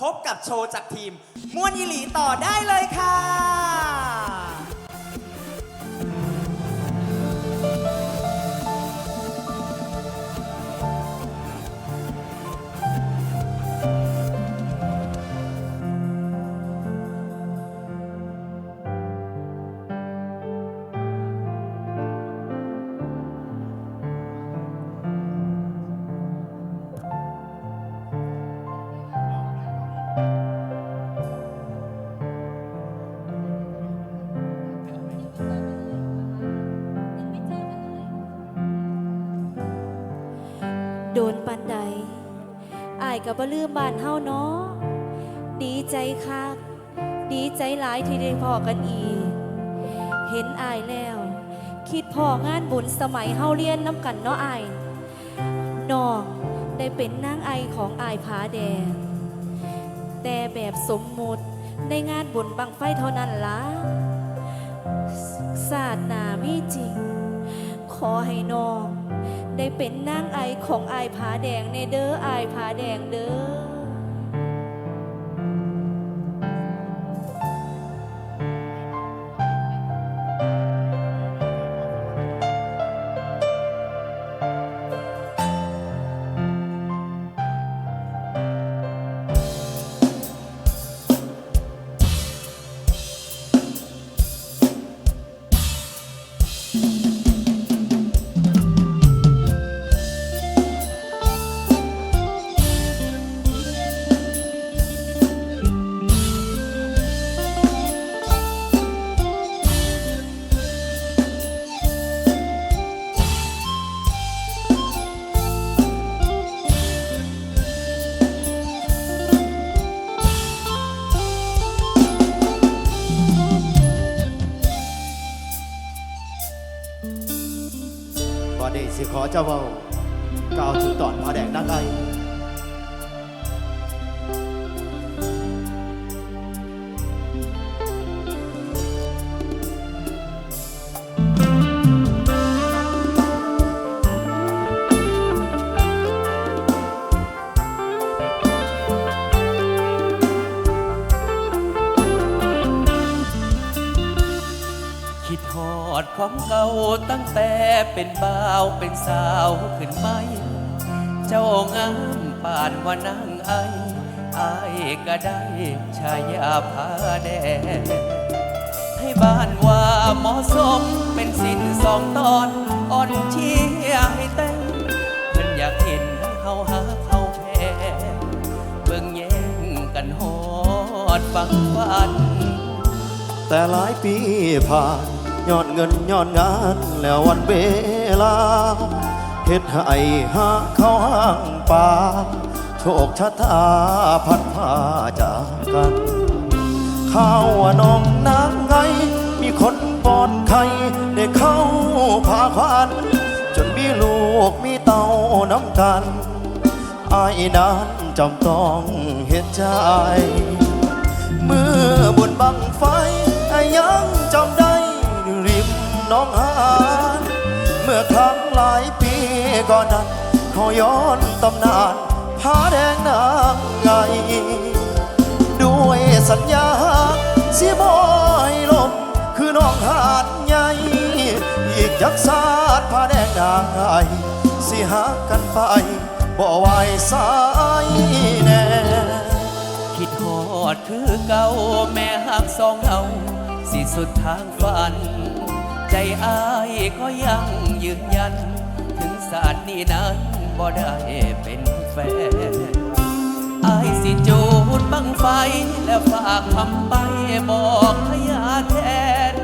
พบกับโชว์จากทีมม่วนยีหลีต่อได้เลยค่ะ อายกับบ่ลืมบ้านเฮาเนาะดีใจคักดีใจหลายที่ได้พอกันอีก เห็นอายแล้ว คิดพองานบุญสมัยเฮาเรียนน้ำกันเนาะอายน้องได้เป็นนางไอของอายผาแดง แต่แบบสมมุติในงานบุญบังไฟเท่านั้นละศาสนามีจริง ขอให้น้อง ได้เป็นนางไอของไอผาแดงในเด้ออายผาแดงเด้อ ก่อนนี้สิขอเจ้าเว้าก้าวถึงตอนพระแดงนางไอ อดของเก่าตั้งแต่เป็นบ่าวเป็นสาวขึ้นไปเจ้างามป่านว่านางไอไอายก็ได้ชายาพาแดงให้บ้านว่าเหมาะสมเป็นสินสองตอนอ่อนเชียให้แต่งเพิ่นอยากเห็นเฮาหาเขาแพ้เบิ่งแย่งกันฮอดฟังฝัน แต่หลายปีผ่าน ย้อนเงินย้อนงานแล้ววันเวลาเฮ็ดให้หาเขาห้างป่าโชคชะตาพัดพาจากกันข้าวว่าน้องนางไง มีคนปอดไข่ได้เข้าพาควันจนมีลูกมีเต้าน้ำกันอายนั้นจำต้องเฮ็ดใจ เมื่อบนบังไฟอ้ยังจำได้ ก่อนนั้นเขาย้อนตำนานผาแดงนางไง ด้วยสัญญาเสียบอยลมคือน้องหานใหญ่อีกยักษ์ศาสตร์ผาแดงนางไงสิหากันไปบ่ไหวสายแน่คิดฮอดคือเก่าแม่หักสองเอาสิสุดทางฝัน ใจอายก็ยังยืนยัน ถึงศาสตร์นี้นั้นบ่ได้เป็นแฟนอายสิจูดบังไฟ และฝากคำไปบอกพยาแทน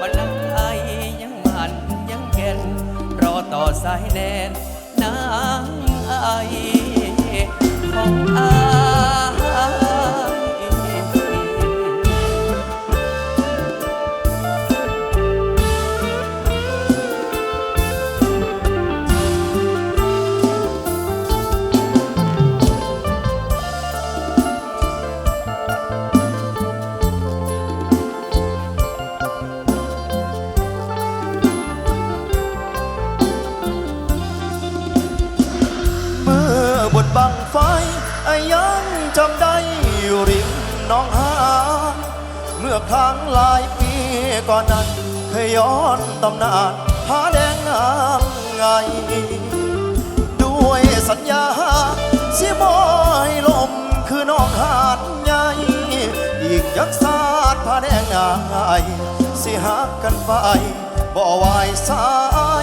วันนั้นไอยยังมันยังเก่นรอต่อสายแนนนางไอของอาย บังไฟไอ้ยังจำได้ริมน้องหาเมื่อครั้งหลายปีก่อนนั้นเคยย้อนตำนานหาแดงนางไง ด้วยสัญญาสิบอยลมคือน้องหานใหญ่อีกยักษาดผ้าแดงนางไงสิหักกันไปบ่ไหวสา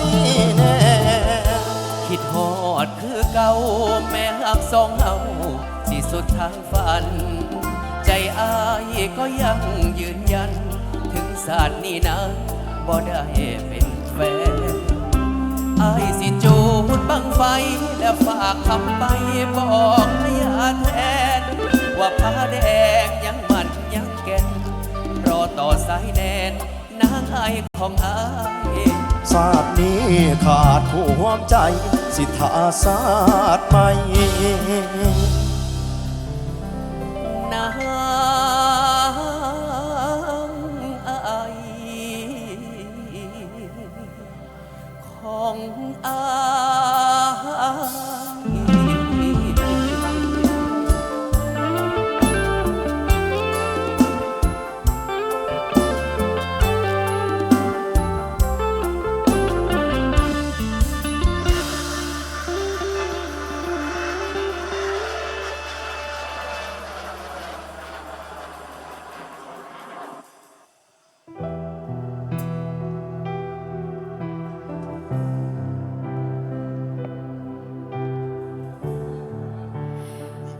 ยแน่ ดฮอดคือเก่าแม่หักสองเฮาสิสุดทางฝัน ใจอายก็ยังยืนยัน ถึงศาสตร์นี้นะบ่ได้เป็นแฟนอายสิจูดบังไฟ และฝากคำไปบอกให้อาแทน ว่าผ้าแดงยังมันยังแก่นรอต่อสายแนน ไอายของอายศาสตร์นี้ขาดผู้ห่วมใจ สิทธาศาสตร์ใหม่นา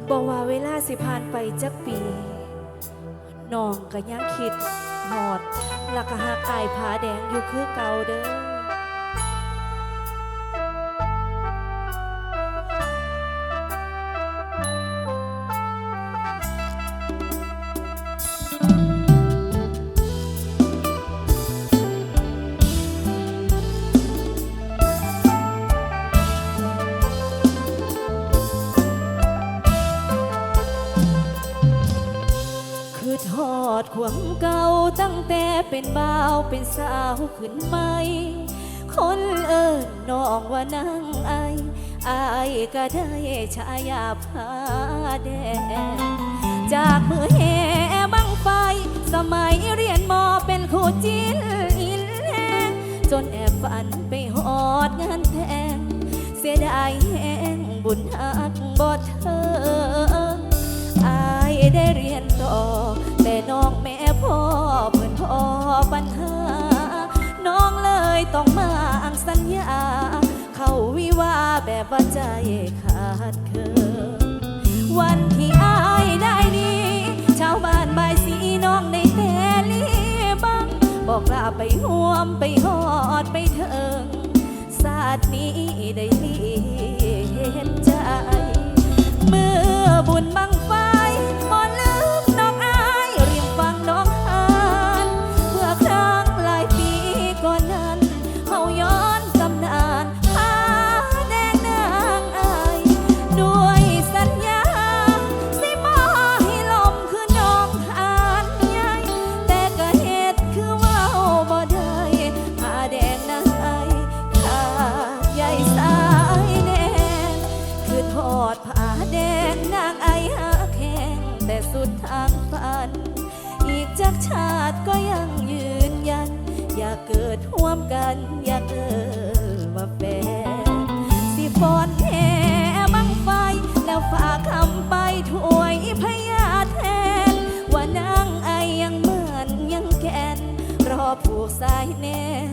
บอกว่าเวลาสิผ่านไปจักปีน้องก็ยังคิดหอดหลักหักอายผาแดงอยู่คือเก่าเดือ เป็นบ่าวเป็นสาวขึ้นใหม คนเอิญน้องว่านางไออายก็ได้ฉายาผ้าแดงจากมือแห่บังไฟ สมัยเรียนมอเป็นครูจินอินแหงจนแอบฝันไปหอดงานแต่งเสียดายแห้งบุญหักบ่เธออายได้เรียน ต้องมาอังสัญญา เข้าวิวาแบบว่าใจขาดเคินวันที่อายได้ดีชาวบ้านบายสีน้องได้แต่ลีบัง บอกลาไปห่วมไปหอดไปเถิงศาสตร์นี้ได้เลียนใจ เมื่อบุญบัง กันอยากเกิดว่าแฟนสิฟอนแห่บังไฟ แล้วฝากคำไปถวยพยาแทน ว่านางไอยังเหมือนยังแกน รอผูกสายแน่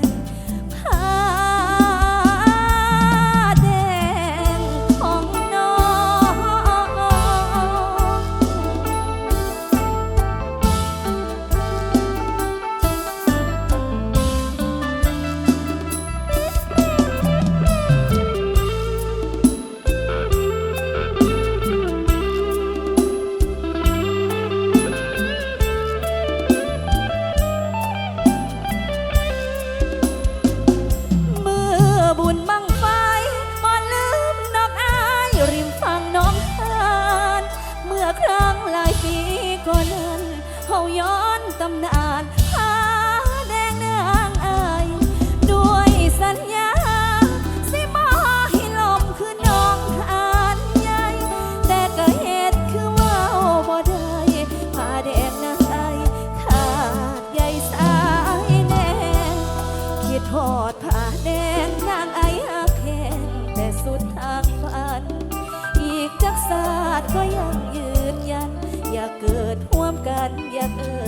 ากเกิดห่วมกันอยากเอ่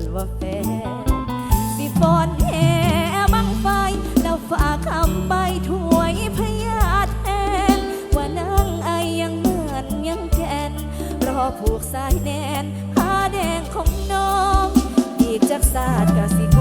ยว่าแฟนสิฟอนแห่บังไฟแล้วฝากคำใบถวยพยาแทน ว่านั่งไอยังเหมือนยังแกนรอผูกสายแนนผ้าแดงของน้อง อีกจากศาสตร์กสิ